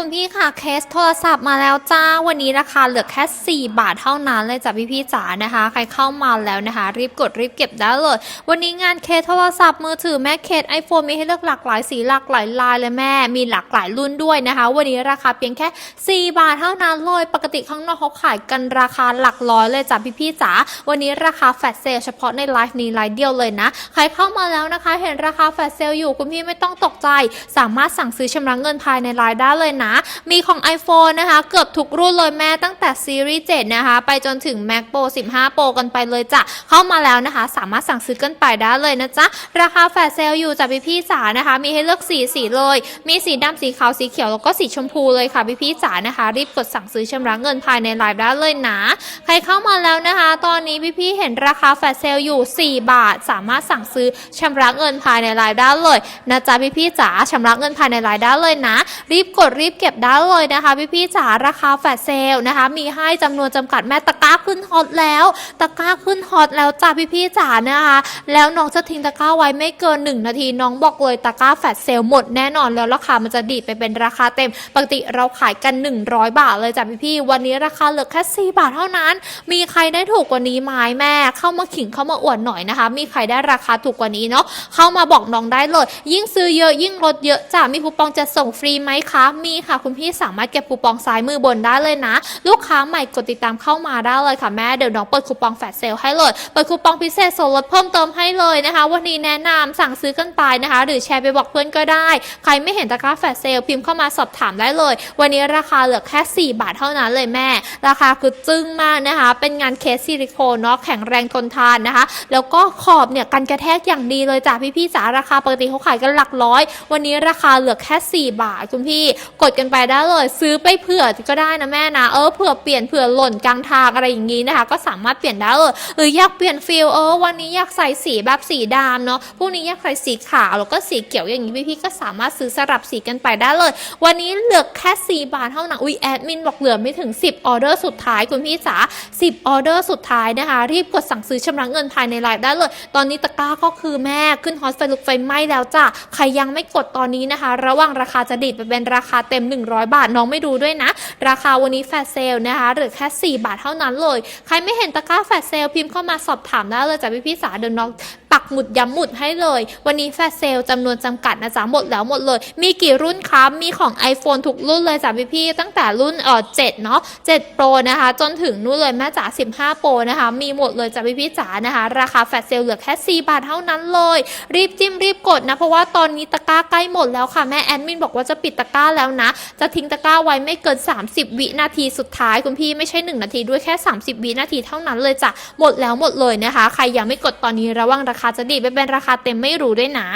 คุณพี่ค่ะเคสโทรศัพท์มาแล้วจ้าวันนี้ราคาเหลือแค่ 4 บาทเท่านั้นเลยจ้ะพี่พี่จ๋านะคะ ใครเข้ามาแล้วนะคะ รีบกดรีบเก็บได้เลย วันนี้งานเคสโทรศัพท์มือถือแม่เคส iPhone มีให้เลือกหลากหลายสีหลากหลายลายเลยแม่ มีหลากหลายรุ่นด้วยนะคะ วันนี้ราคาเพียงแค่ 4 บาทเท่านั้นเลยปกติข้างนอกเขาขายกันราคาหลักร้อยเลยจ้ะพี่พี่จ๋าวันนี้ราคาแฟลชเซลเฉพาะในไลฟ์นี้ไลฟ์เดียวเลยนะใครเข้ามาแล้วนะคะ เห็นราคาแฟลชเซลอยู่คุณพี่ไม่ต้องตกใจ สามารถสั่งซื้อชำระเงินภายในไลน์ได้เลยนะมีของ iPhone นะคะ เกือบทุกรุ่นเลยแม่ตั้งแต่ซีรีส์7นะคะ ไปจนถึง Mac Pro 15 Pro กันไปเลยจ้ะ เข้ามาแล้วนะคะ สามารถสั่งซื้อกันไปได้เลยนะจ๊ะ ราคาแฟลชเซลอยู่จากพี่พี่จ๋านะคะ มีให้เลือกสีสีเลย มีสีดำสีขาวสีเขียวแล้วก็สีชมพูเลยค่ะพี่พี่จ๋านะคะ รีบกดสั่งซื้อชำระเงินภายในไลน์ได้เลยนะ ใครเข้ามาแล้วนะคะ ตอนนี้พี่พี่เห็นราคาแฟลชเซลอยู่ 4 บาท สามารถสั่งซื้อชำระเงินภายในไลน์ได้เลยนะจ๊ะพี่พี่จ๋าชำระเงินภายในไลน์ได้เลยนะ รีบกดรีบเก็บได้เลยนะคะพี่พี่ๆจ๋าราคาแฟลเซลนะคะ มีให้จำนวนจำกัดแม่ตะกร้าขึ้นฮอตแล้ว ตะกร้าขึ้นฮอตแล้วจ้าพี่พี่ๆจ๋านะคะ แล้วน้องจะทิ้งตะกร้าไว้ไม่เกิน 1 นาที น้องบอกเลยตะกร้าแฟลเซลหมดแน่นอนแล้วราคามันจะดีดไปเป็นราคาเต็ม ปกติเราขายกัน 100 บาทเลยจ้ะพี่พี่ๆวันนี้ราคาเหลือแค่4บาทเท่านั้น มีใครได้ถูกกว่านี้ไหมแม่เข้ามาขิงเข้ามาอวดหน่อยนะคะ มีใครได้ราคาถูกกว่านี้เนาะเข้ามาบอกน้องได้เลย ยิ่งซื้อเยอะยิ่งลดเยอะจ้ะมีคูปองจะส่งฟรีไหมคะมีค่ะ คุณพี่สามารถเก็บคูปองซ้ายมือบนได้เลยนะ ลูกค้าใหม่กดติดตามเข้ามาได้เลยค่ะแม่เดี๋ยวน้องเปิดคูปองแฟลชเซลให้เลยเปิดคูปองพิเศษส่วนลดเพิ่มเติมให้เลยนะคะ วันนี้แนะนำสั่งซื้อกันไปนะคะ หรือแชร์ไปบอกเพื่อนก็ได้ ใครไม่เห็นตะกร้าแฟลชเซลพิมพ์เข้ามาสอบถามได้เลย วันนี้ราคาเหลือแค่ 4 บาทเท่านั้นเลยแม่ ราคาคือจึ้งมากนะคะ เป็นงานเคสซิลิโคนเนาะแข็งแรงทนทานนะคะ แล้วก็ขอบเนี่ยกันกระแทกอย่างดีเลยจ้ะพี่ๆจ๋าราคาปกติเขาขายกันหลักร้อย วันนี้ราคาเหลือแค่ 4 บาทคุณพี่กดกันไปได้เลย ซื้อไปเผื่อก็ได้นะแม่นะเออเผื่อเปลี่ยนเผื่อหล่นกลางทางอะไรอย่างนี้นะคะ ก็สามารถเปลี่ยนได้เลยหรืออยากเปลี่ยนฟิลเออวันนี้อยากใส่สีแบบสีดำเนาะพรุ่งนี้อยากใส่สีขาวแล้วก็สีเขียวอย่างนี้พี่ๆก็สามารถซื้อสลับสีกันไปได้เลย วันนี้เหลือแค่ 4 บาทเท่านั้นอุ้ยแอดมินบอกเหลือไม่ถึง 10ออเดอร์สุดท้ายคุณพี่จ๋า10ออเดอร์สุดท้ายนะคะรีบกดสั่งซื้อชำระเงินภายในไลน์ได้เลย ตอนนี้ตะกร้าก็คือแม่ขึ้นฮอตไฟลุกไฟไหม้แล้วจ้ะใครยังไม่กดตอนนี้นะคะ ระหว่างราคาจะดีดไปเป็นราคาเต็ม100 บาทน้องไม่ดูด้วยนะ ราคาวันนี้แฟลชเซลนะคะเหลือแค่ 4 บาทเท่านั้นเลย ใครไม่เห็นตะกร้าแฟลชเซลพิมพ์เข้ามาสอบถามได้เลยจ้ะพี่พี่ๆจ๋าเดี๋ยวน้องปักหมุดย้ำหมุดให้เลย วันนี้แฟลชเซลจำนวนจำกัดนะจ๊ะหมดแล้วหมดเลย มีกี่รุ่นคะมีของ iPhone ทุกรุ่นเลยจ้ะพี่พี่ตั้งแต่รุ่นเออ7เนาะ7 Pro นะคะ จนถึงนู่นเลยแม่จ๋า15 Pro นะคะ มีหมดเลยจ้ะพี่พี่จ๋านะคะ ราคาแฟลชเซลเหลือแค่ 4 บาทเท่านั้นเลย รีบจิ้มรีบกดนะ เพราะว่าตอนนี้ตะกร้าใกล้หมดแล้วค่ะแม่แอดมินบอกว่าจะปิดตะกร้าแล้วนะจะทิ้งตะกร้าไว้ไม่เกิน 30 วินาทีสุดท้ายคุณพี่ไม่ใช่ 1 นาทีด้วยแค่ 30 วินาทีเท่านั้นเลยจ้ะหมดแล้วหมดเลยนะคะ ใครยังไม่กดตอนนี้ระวังราคาจะดีไปเป็นราคาเต็มไม่รู้ด้วยนะ